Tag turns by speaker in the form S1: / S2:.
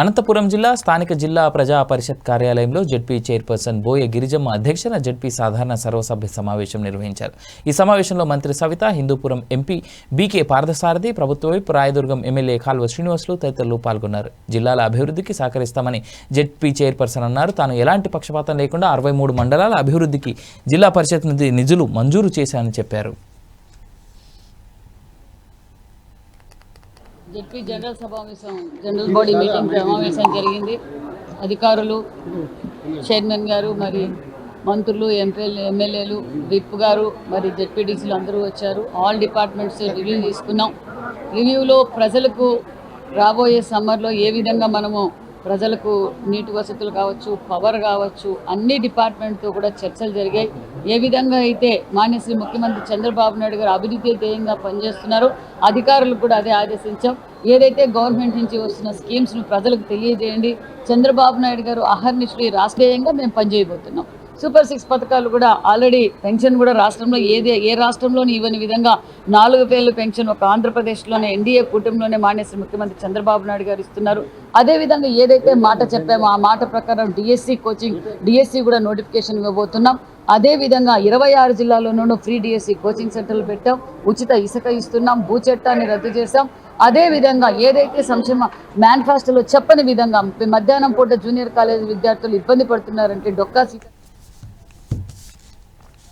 S1: అనంతపురం జిల్లా స్థానిక జిల్లా ప్రజా పరిషత్ కార్యాలయంలో జడ్పీ చైర్పర్సన్ బోయ గిరిజమ్మ అధ్యక్షన జడ్పీ సాధారణ సర్వసభ్య సమావేశం నిర్వహించారు. ఈ సమావేశంలో మంత్రి సవిత హిందూపురం ఎంపీ బీకే పార్థసారథి ప్రభుత్వ వైపు రాయదుర్గం ఎమ్మెల్యే కాల్వ శ్రీనివాసులు తదితరులు పాల్గొన్నారు. జిల్లాల అభివృద్ధికి సహకరిస్తామని జడ్పీ చైర్పర్సన్ అన్నారు. తాను ఎలాంటి పక్షపాతం లేకుండా అరవై మూడు మండలాల అభివృద్ధికి జిల్లా పరిషత్ నిధి నిధులు మంజూరు చేశానని చెప్పారు.
S2: జడ్పీ జనరల్ సమావేశం జనరల్ బాడీ మీటింగ్ సమావేశం జరిగింది. అధికారులు చైర్మన్ గారు మరి మంత్రులు ఎంపీలు ఎమ్మెల్యేలు విప్ గారు మరి జడ్పీడీసీలు అందరూ వచ్చారు. ఆల్ డిపార్ట్మెంట్స్ రివ్యూ తీసుకున్నాం. రివ్యూలో ప్రజలకు రాబోయే సమ్మర్లో ఏ విధంగా మనము ప్రజలకు నీటి వసతులు కావచ్చు పవర్ కావచ్చు అన్ని డిపార్ట్మెంట్తో కూడా చర్చలు జరిగాయి. ఏ విధంగా అయితే మాన్యశ్రీ ముఖ్యమంత్రి చంద్రబాబు నాయుడు గారు అభివృద్ధి ధ్యేయంగా పనిచేస్తున్నారో అధికారులకు కూడా అదే ఆదేశించాం. ఏదైతే గవర్నమెంట్ నుంచి వస్తున్న స్కీమ్స్ను ప్రజలకు తెలియజేయండి. చంద్రబాబు నాయుడు గారు అహర్నిశలు రాష్ట్రీయంగా మేము పనిచేయబోతున్నాం. సూపర్ సిక్స్ పథకాలు కూడా ఆల్రెడీ పెన్షన్ కూడా రాష్ట్రంలో ఏదే ఏ రాష్ట్రంలోని ఇవ్వని విధంగా నాలుగు వేలు పెన్షన్ ఒక ఆంధ్రప్రదేశ్లోనే ఎన్డీఏ కూటమిలోనే మానేసి ముఖ్యమంత్రి చంద్రబాబు నాయుడు గారు ఇస్తున్నారు. అదేవిధంగా ఏదైతే మాట చెప్పామో ఆ మాట ప్రకారం డిఎస్సి కోచింగ్ డిఎస్సి కూడా నోటిఫికేషన్ ఇవ్వబోతున్నాం. అదేవిధంగా ఇరవై ఆరు జిల్లాల్లోనూ ఫ్రీ డిఎస్సి కోచింగ్ సెంటర్లు పెట్టాం. ఉచిత ఇసుక ఇస్తున్నాం భూచట్టాన్ని రద్దు చేశాం. అదేవిధంగా ఏదైతే సంక్షేమ మేనిఫెస్టోలో చెప్పని విధంగా మధ్యాహ్నం పూట జూనియర్ కాలేజ్ విద్యార్థులు ఇబ్బంది పడుతున్నారంటే డొక్కా సీట్